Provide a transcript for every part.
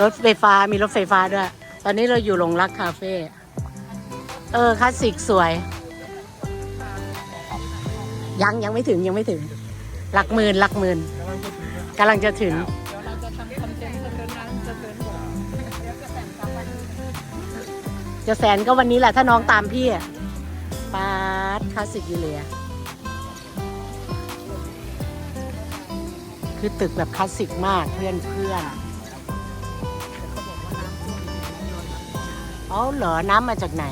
รถไฟฟ้ามีรถไฟฟ้าด้วย ตอนนี้เราอยู่หลงรักคาเฟ่เออคลาสสิกสวย ยังยังไม่ถึงยังไม่ถึง หลักหมื่นหลักหมื่นกำลังจะถึงเราจะทำคอนเทนต์เดินทางจะเดินจะแสนก็วันนี้แหละถ้าน้องตามพี่อะปาดคลาสสิกอยู่เลยคือตึกแบบคลาสสิกมากเพื่อนเพื่อน อ๋อเหรอน้ำมาจากไหน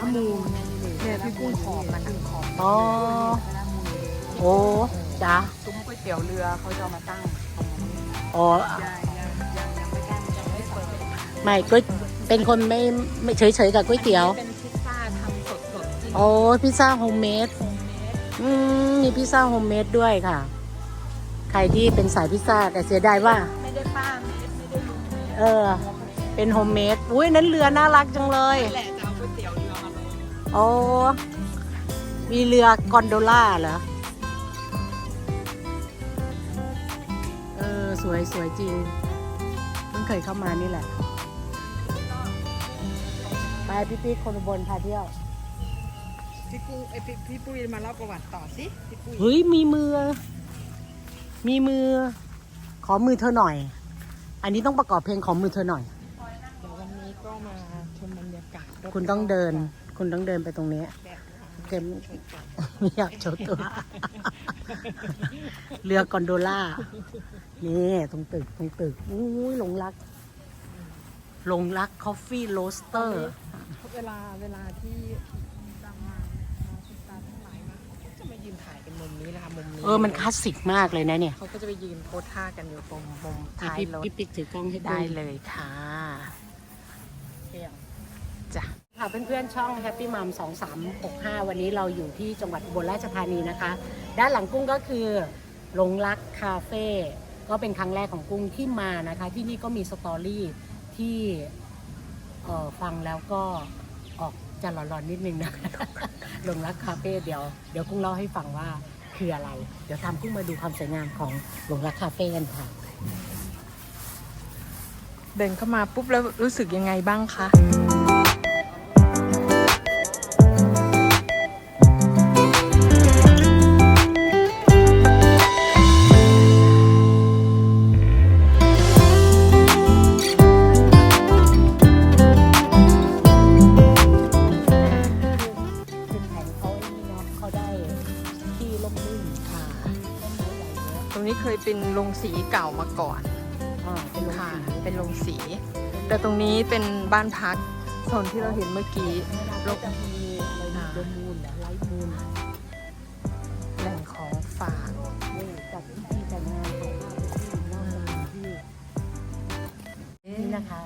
น้ำมูลเนี่ยพี่กุ้งขอบมันขอบอ๋อ โอ้จ้าซุ้มก๋วยเตี๋ยวเรือเขาจะเอามาตั้งตรงนี้อ๋อยังยังยังยังไม่ตั้งยังไม่เปิดไม่ก็เป็นคนไม่ไม่เฉยๆกับก๋วยเตี๋ยว เป็นพิซซ่าทำสดๆจริงโอ้พิซซ่าโฮมเมดอืมมีพิซซ่าโฮมเมดด้วยค่ะ ใครที่เป็นสายพิซซ่าแต่เสียดายว่า ไม่ได้ป้าไม่ได้ไม่ได้ลุงเออ เป็นโฮมเมดอุ้ยนั้นเรือน่ารักจังเลยนี่แหละจะเอาก๋วยเตี๋ยวเรือมาลงโอ้มีเรือกอนโดล่าเหรอ เออ สวยสวยจริง เพิ่งเคยเข้ามานี่แหละ ไปพี่ปิ๊กคนอุบนพาเที่ยว พี่กุ้งไอยพี่พี่ปุ้ยมาเล่าประวัติต่อสิพี่ปุ้ยเฮ้ย มีมือ มีมือ ขอมือเธอหน่อย อันนี้ต้องประกอบเพลงขอมือเธอหน่อย คุณต้องเดิน คุณต้องเดินไปตรงนี้แบบเกมไม่อยากโชว์ตัว เรือกอนโดล่า นี่ตรงตึกตรงตึกอุ้ยหลงรักหลงรักคอฟฟี่โรสเตอร์ เวลาเวลาที่ดาราซุปตาร์ทั้งหลายมาเขาก็จะมายืนถ่ายกันมุมนี้นะคะมุมนี้เออมันคลาสสิกมากเลยนะเนี่ย เขาก็จะไปยืนโพสท่ากันอยู่ตรงมุมอะท้ายพี่รถพี่ปิ๊กถือกล้องให้ได้เลยค่ะจ้ะ ค่ะเพื่อนๆช่อง Happy Mom 2365 วันนี้เราอยู่ที่จังหวัดอุบลราชธานีนะคะ ด้านหลังกุ้งก็คือหลงรักคาเฟ่ก็เป็นครั้งแรกของกุ้งที่มานะคะ ที่นี่ก็มีสตอรี่ที่ฟังแล้วก็ออกจะหลอนๆนิดนึงนะหลงรักคาเฟ่เดี๋ยวเดี๋ยวกุ้งเล่าให้ฟังว่าคืออะไร เดี๋ยวทำกุ้งมาดูความสวยงามของหลงรักคาเฟ่กันค่ะ เดินเข้ามาปุ๊บแล้วรู้สึกยังไงบ้างคะ สีเก่ามาก่อนอ่าเป็นโรงค่ะสีเป็นโรงสี แต่ตรงนี้เป็นบ้านพักโซนที่เราเห็นเมื่อกี้แล้วก็มีอะไรนะอ่าเดมูนไลท์มูนแหล่งของฝากนี่จัดที่แต่งงานถ่ายภาพที่นอกสถานที่นี่นะคะ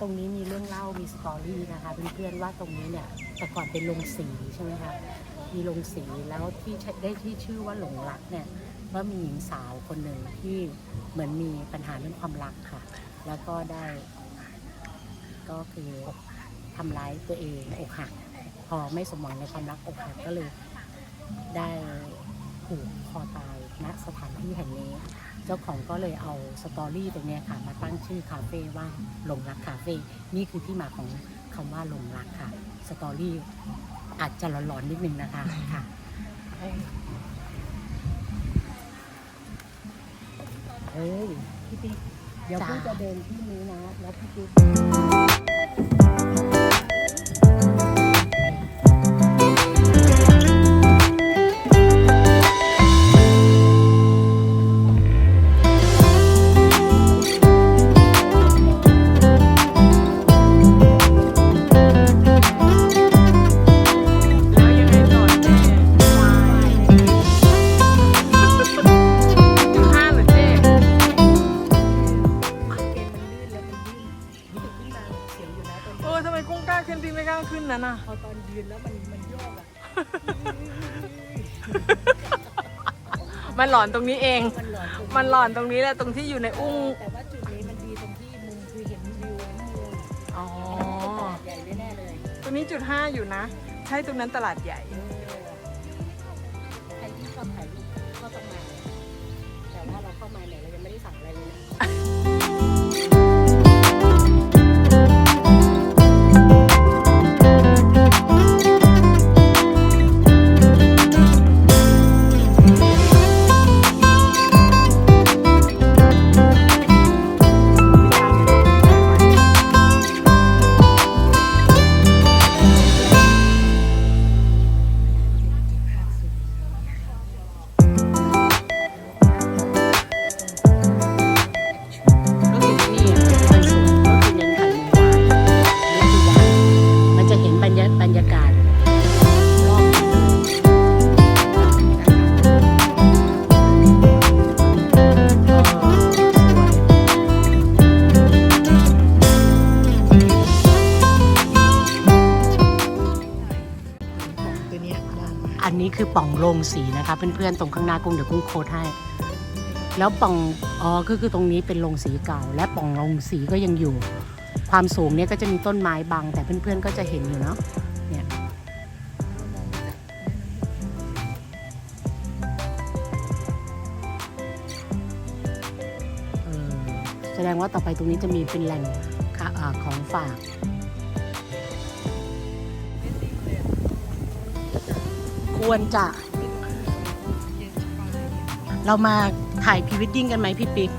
ตรงนี้มีเรื่องเล่ามีสตอรี่นะคะเพื่อนๆว่าตรงนี้เนี่ยแต่ก่อนเป็นโรงสีใช่ไหมคะมีโรงสีแล้วที่ใช้ได้ที่ชื่อว่าหลงรักเนี่ย ว่ามีหญิงสาวคนหนึ่งที่เหมือนมีปัญหาเรื่องความรักค่ะ แล้วก็ได้ก็คือทำร้ายตัวเองอกหัก พอไม่สมหวังในความรักอกหักก็เลยได้ผูกคอตายณสถานที่แห่งนี้ เจ้าของก็เลยเอาสตอรี่ตรงนี้ค่ะ มาตั้งชื่อคาเฟ่ว่าหลงรักคาเฟ่นี่คือที่มาของคำว่าหลงรักค่ะ สตอรี่อาจจะหลอนๆนิดนึงนะคะค่ะ เอ้ยพี่ปิ๊กเดี๋ยวจ้าพี่จะเดินที่นี้นะ แล้วพี่ปิ๊ก นนั้นอะพอตอนยืนแล้วมันมันโยกอะมันหลอนตรงนี้เอง มันหลอนตรงมันหลอนตรงนี้แหละตรงที่อยู่ในอุ้ง แต่ว่าจุดนี้มันดีตรงที่มุมคือเห็นวิวทั้งเมืองอ๋อตลาดใหญ่แน่ๆเลย ตรงนี้จุดห้าอยู่นะ ใช่ตรงนั้นตลาดใหญ่ คือป่องโรงสีนะคะเพื่อนๆตรงข้างหน้ากุ้งเดี๋ยวกุ้งโคดให้ แล้วป่องอ๋อก็คือตรงนี้เป็นโรงสีเก่า และป่องโรงสีก็ยังอยู่ ความสูงเนี่ยก็จะมีต้นไม้บัง แต่เพื่อนๆก็จะเห็นอยู่เนาะเนี่ยแสดงว่าต่อไปตรงนี้จะมีเป็นแหล่งค่ะอ่าของฝาก ควรจะเย็นสบายเรามาถ่ายพรีวิดดิ้งกันไหมพี่ปิ๊ก